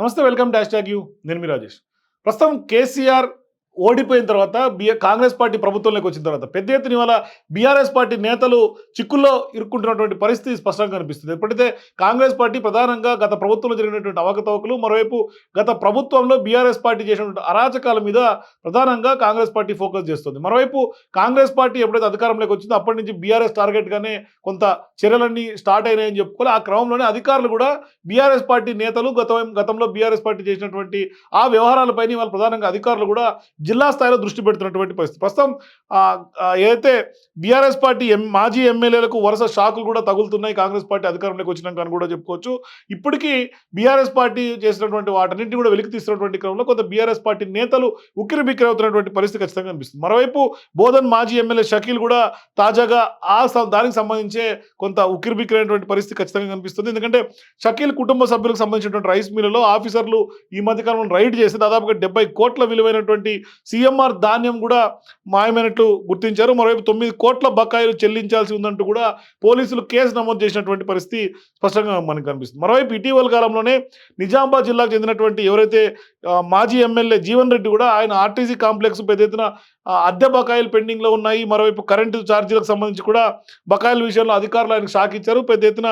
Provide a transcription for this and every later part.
నమస్తే welcome dash tag you నేను మీ రాజేష్ ప్రస్తుతం కేసీఆర్ ఓడిపోయిన తర్వాత బిఆర్ కాంగ్రెస్ పార్టీ ప్రభుత్వంలోకి వచ్చిన తర్వాత పెద్ద ఎత్తున ఇవాళ బీఆర్ఎస్ పార్టీ నేతలు చిక్కుల్లో ఇరుక్కుంటున్నటువంటి పరిస్థితి స్పష్టంగా కనిపిస్తుంది. ఎప్పుడైతే కాంగ్రెస్ పార్టీ ప్రధానంగా గత ప్రభుత్వంలో జరిగినటువంటి అవకతవకలు మరోవైపు గత ప్రభుత్వంలో బీఆర్ఎస్ పార్టీ చేసినటువంటి అరాచకాల మీద ప్రధానంగా కాంగ్రెస్ పార్టీ ఫోకస్ చేస్తుంది. మరోవైపు కాంగ్రెస్ పార్టీ ఎప్పుడైతే అధికారంలోకి వచ్చిందో అప్పటి నుంచి బీఆర్ఎస్ టార్గెట్గానే కొంత చర్యలన్నీ స్టార్ట్ అయినాయని చెప్పుకోవాలి. ఆ క్రమంలోనే అధికారులు కూడా బీఆర్ఎస్ పార్టీ నేతలు గత గతంలో బీఆర్ఎస్ పార్టీ చేసినటువంటి ఆ వ్యవహారాలపైన వాళ్ళు ప్రధానంగా అధికారులు కూడా జిల్లా స్థాయిలో దృష్టి పెడుతున్నటువంటి పరిస్థితి. ప్రస్తుతం ఏదైతే బీఆర్ఎస్ పార్టీ ఎం మాజీ ఎమ్మెల్యేలకు వరుస షాకులు కూడా తగులుతున్నాయి కాంగ్రెస్ పార్టీ అధికారంలోకి వచ్చినాక అని కూడా చెప్పుకోవచ్చు. ఇప్పటికీ బీఆర్ఎస్ పార్టీ చేసినటువంటి వాటన్నింటినీ కూడా వెలికి తీస్తున్నటువంటి క్రమంలో కొంత బీఆర్ఎస్ పార్టీ నేతలు ఉక్కిరి బిక్కిరి అవుతున్నటువంటి పరిస్థితి ఖచ్చితంగా అనిపిస్తుంది మరోవైపు బోధన్ మాజీ ఎమ్మెల్యే షకీల్ కూడా తాజాగా ఆ దానికి సంబంధించే కొంత ఉక్కిరి బిక్కిరైనటువంటి పరిస్థితి ఖచ్చితంగా కనిపిస్తుంది. ఎందుకంటే షకీల్ కుటుంబ సభ్యులకు సంబంధించినటువంటి రైస్ మిల్లులో ఆఫీసర్లు ఈ మధ్యకాలంలో రైడ్ చేసి దాదాపుగా డెబ్బై కోట్ల విలువైనటువంటి సీఎంఆర్ ధాన్యం కూడా మాయమైనట్లు గుర్తించారు. మరోవైపు తొమ్మిది కోట్ల బకాయిలు చెల్లించాల్సి ఉందంటూ కూడా పోలీసులు కేసు నమోదు చేసినటువంటి పరిస్థితి స్పష్టంగా మనకు కనిపిస్తుంది. మరోవైపు ఇటీవల కాలంలోనే నిజామాబాద్ జిల్లాకు చెందినటువంటి ఎవరైతే మాజీ ఎమ్మెల్యే జీవన్ రెడ్డి కూడా ఆయన ఆర్టీసీ కాంప్లెక్స్ పెద్ద ఎత్తున అద్దె బకాయిలు పెండింగ్లో ఉన్నాయి. మరోవైపు కరెంటు ఛార్జీలకు సంబంధించి కూడా బకాయిల విషయంలో అధికారులు ఆయనకు షాక్ ఇచ్చారు. పెద్ద ఎత్తున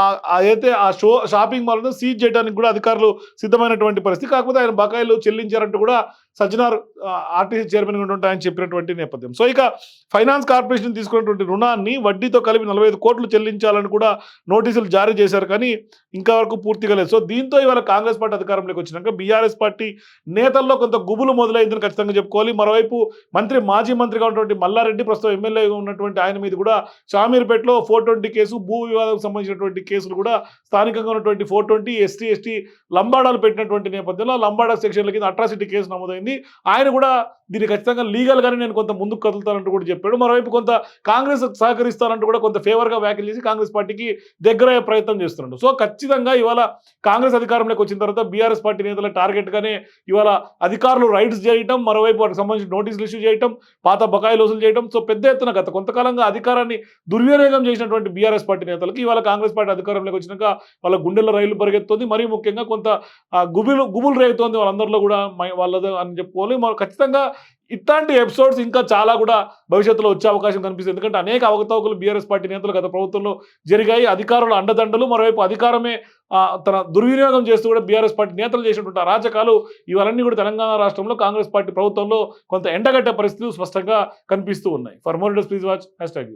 ఆ అయితే ఆ షో షాపింగ్ మాల్ను సీజ్ చేయడానికి కూడా అధికారులు సిద్ధమైనటువంటి పరిస్థితి. కాకపోతే ఆయన బకాయిలు చెల్లించారంటూ కూడా సజ్జనార్ ఆర్టీసీ చైర్మన్ ఉంటే ఆయన చెప్పినటువంటి నేపథ్యం. సో ఇక ఫైనాన్స్ కార్పొరేషన్ తీసుకున్నటువంటి రుణాన్ని వడ్డీతో కలిపి నలభై ఐదు కోట్లు చెల్లించాలని కూడా నోటీసులు జారీ చేశారు కానీ ఇంకా వరకు పూర్తిగా లేదు. సో దీంతో ఇవాళ కాంగ్రెస్ పార్టీ అధికారంలోకి వచ్చినాక బీఆర్ఎస్ పార్టీ నేతల్లో కొంత గుబులు మొదలైందని ఖచ్చితంగా చెప్పుకోవాలి. మరోవైపు మంత్రి మాజీ మంత్రిగా ఉన్నటువంటి మల్లారెడ్డి ప్రస్తుతం ఎమ్మెల్యేగా ఉన్నటువంటి ఆయన మీద కూడా షామీర్పేటలో ఫోర్ ట్వంటీ కేసు భూ వివాదానికి సంబంధించినటువంటి కేసులు కూడా స్థానికంగా ఉన్నటువంటి ఫోర్ ట్వంటీ ఎస్టీ ఎస్టీ లంబాడాలు పెట్టినటువంటి నేపథ్యంలో లంబాడా సెక్షన్ల కింద అట్రాసిటీ కేసు నమోదైంది. ఆయన కూడా దీన్ని ఖచ్చితంగా లీగల్గానే నేను కొంత ముందుకు కదులుతానంటూ కూడా చెప్పాడు. మరోవైపు కొంత కాంగ్రెస్ సహకరిస్తానంటూ కూడా కొంత ఫేవర్గా వ్యాఖ్యలు చేసి కాంగ్రెస్ పార్టీకి దగ్గరయ్యే ప్రయత్నం చేస్తున్నాడు. సో ఖచ్చితంగా ఇవాళ కాంగ్రెస్ అధికారంలోకి వచ్చిన తర్వాత బీఆర్ఎస్ పార్టీ నేతల టార్గెట్గానే ఇవాళ అధికారులు రైడ్స్ చేయటం మరోవైపు వాటికి సంబంధించిన నోటీసులు ఇష్యూ చేయటం పాత బకాయిలు వసూలు చేయటం. సో పెద్ద ఎత్తున గత కొంతకాలంగా అధికారాన్ని దుర్వినియోగం చేసినటువంటి బీఆర్ఎస్ పార్టీ నేతలకి ఇవాళ కాంగ్రెస్ పార్టీ అధికారంలోకి వచ్చినాక వాళ్ళ గుండెల్లో రైలు పరిగెత్తుంది మరీ ముఖ్యంగా కొంత గుబులు గుబులు రేగుతోంది వాళ్ళందరిలో కూడా వాళ్ళది అని చెప్పుకోవాలి. మరి ఖచ్చితంగా ఇట్లాంటి ఎపిసోడ్స్ ఇంకా చాలా కూడా భవిష్యత్తులో వచ్చే అవకాశం కనిపిస్తుంది. ఎందుకంటే అనేక అవకతవకలు బీఆర్ఎస్ పార్టీ నేతలు గత ప్రభుత్వంలో జరిగాయి. అధికారుల అండదండలు మరోవైపు అధికారమే తన దుర్వినియోగం చేస్తూ కూడా బీఆర్ఎస్ పార్టీ నేతలు చేసినటువంటి అరాచకాలు ఇవన్నీ కూడా తెలంగాణ రాష్ట్రంలో కాంగ్రెస్ పార్టీ ప్రభుత్వంలో కొంత ఎండగట్టే పరిస్థితులు స్పష్టంగా కనిపిస్తూ ఉన్నాయి. For more please watch hashtag